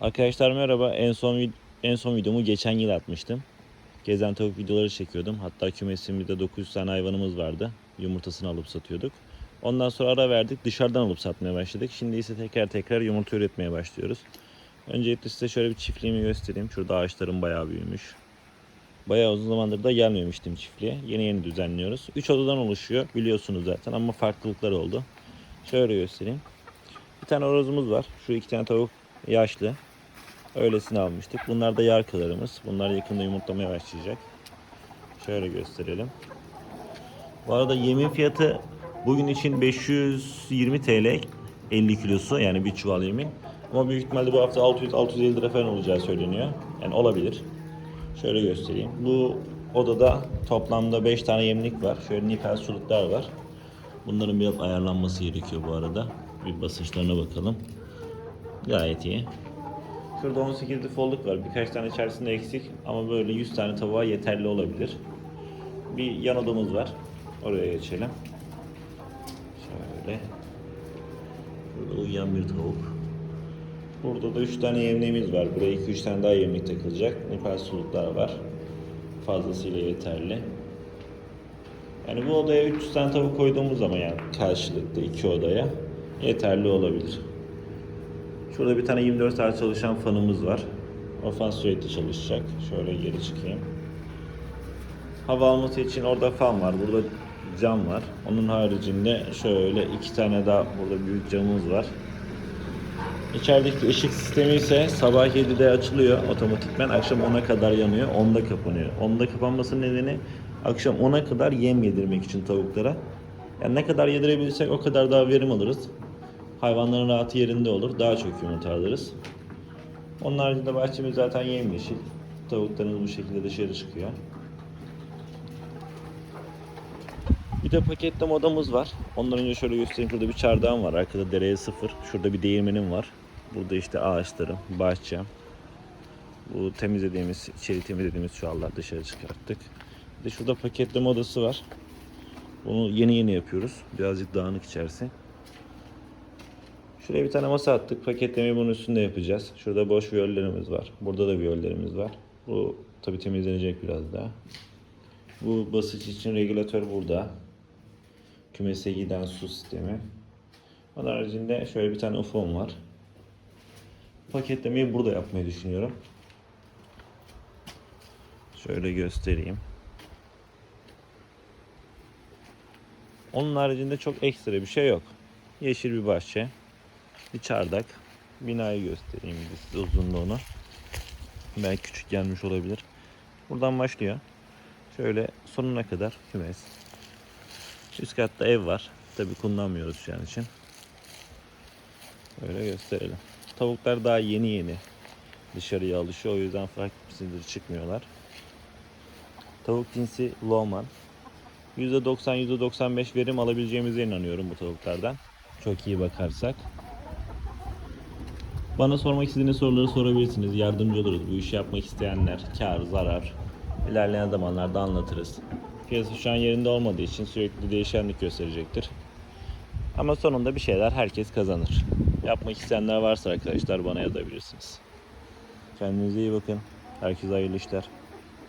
Arkadaşlar merhaba. En son en son videomu geçen yıl atmıştım. Gezen tavuk videoları çekiyordum. Hatta kümesimizde 900 tane hayvanımız vardı. Yumurtasını alıp satıyorduk. Ondan sonra ara verdik. Dışarıdan alıp satmaya başladık. Şimdi ise tekrar tekrar yumurta üretmeye başlıyoruz. Öncelikle size şöyle bir çiftliğimi göstereyim. Şurada ağaçlarım bayağı büyümüş. Bayağı uzun zamandır da gelmemiştim çiftliğe. Yeni yeni düzenliyoruz. 3 odadan oluşuyor biliyorsunuz zaten ama farklılıklar oldu. Şöyle göstereyim. Bir tane horozumuz var. Şu iki tane tavuk yaşlı. Öylesini almıştık. Bunlar da yarkalarımız. Bunlar yakında yumurtlamaya başlayacak. Şöyle gösterelim. Bu arada yemin fiyatı bugün için 520 TL 50 kilosu yani bir çuval yemin. Ama büyük ihtimalle bu hafta 600-650 lira falan olacağı söyleniyor. Yani olabilir. Şöyle göstereyim. Bu odada toplamda 5 tane yemlik var. Şöyle nipel suluklar var. Bunların biraz ayarlanması gerekiyor bu arada. Bir basınçlarına bakalım. Gayet iyi. Şurada 18 defolluk var. Birkaç tane içerisinde eksik ama böyle 100 tane tavuğa yeterli olabilir. Bir yan odamız var. Oraya geçelim. Şöyle. Burada uyuyan bir tavuk. Burada da 3 tane yemliğimiz var. Buraya 2-3 tane daha yemlik takılacak. Nipal suluklar var. Fazlasıyla yeterli. Yani bu odaya 300 tane tavuk koyduğumuz zaman yani karşılıklı iki odaya yeterli olabilir. Şurada bir tane 24 saat çalışan fanımız var. O fan sürekli çalışacak. Şöyle geri çıkayım. Hava alması için orada fan var. Burada cam var. Onun haricinde şöyle iki tane daha burada büyük camımız var. İçerideki ışık sistemi ise sabah 7'de açılıyor otomatikmen. Akşam 10'a kadar yanıyor. 10'da kapanıyor. 10'da kapanmasının nedeni akşam 10'a kadar yem yedirmek için tavuklara. Yani ne kadar yedirebilirsek o kadar daha verim alırız. Hayvanların rahatı yerinde olur. Daha çok yumurta alırız. Onun haricinde bahçemiz zaten yemyeşil. Tavuklarımız bu şekilde dışarı çıkıyor. Bir de paketleme odamız var. Ondan önce şöyle göstereyim. Şurada bir çardağım var. Arkada dereye sıfır. Şurada bir değirmenim var. Burada işte ağaçlarım, bahçem. Bu temizlediğimiz, içeri temizlediğimiz çuvallar dışarı çıkarttık. Bir de şurada paketleme odası var. Bunu yeni yeni yapıyoruz. Birazcık dağınık içerisi. Şuraya bir tane masa attık. Paketlemeyi bunun üstünde yapacağız. Şurada boş viyollerimiz var. Burada da viyollerimiz var. Bu tabi temizlenecek biraz daha. Bu basınç için regülatör burada. Kümese giden su sistemi. Onun haricinde şöyle bir tane UFO'm var. Paketlemeyi burada yapmayı düşünüyorum. Şöyle göstereyim. Onun haricinde çok ekstra bir şey yok. Yeşil bir bahçe. Bir çardak. Binayı göstereyim bir size uzunluğunu. Belki küçük gelmiş olabilir. Buradan başlıyor. Şöyle sonuna kadar kümes. Üst katta ev var. Tabi kullanmıyoruz şu an için. Böyle gösterelim. Tavuklar daha yeni yeni dışarıya alışıyor. O yüzden farklı bir sindir çıkmıyorlar. Tavuk cinsi Lohman. %90 %95 verim alabileceğimize inanıyorum bu tavuklardan. Çok iyi bakarsak. Bana sormak istediğiniz soruları sorabilirsiniz. Yardımcı oluruz. Bu işi yapmak isteyenler, kar, zarar. ilerleyen zamanlarda anlatırız. Piyasa şu an yerinde olmadığı için sürekli değişkenlik gösterecektir. Ama sonunda bir şeyler herkes kazanır. Yapmak isteyenler varsa arkadaşlar bana yazabilirsiniz. Kendinize iyi bakın. Herkese hayırlı işler.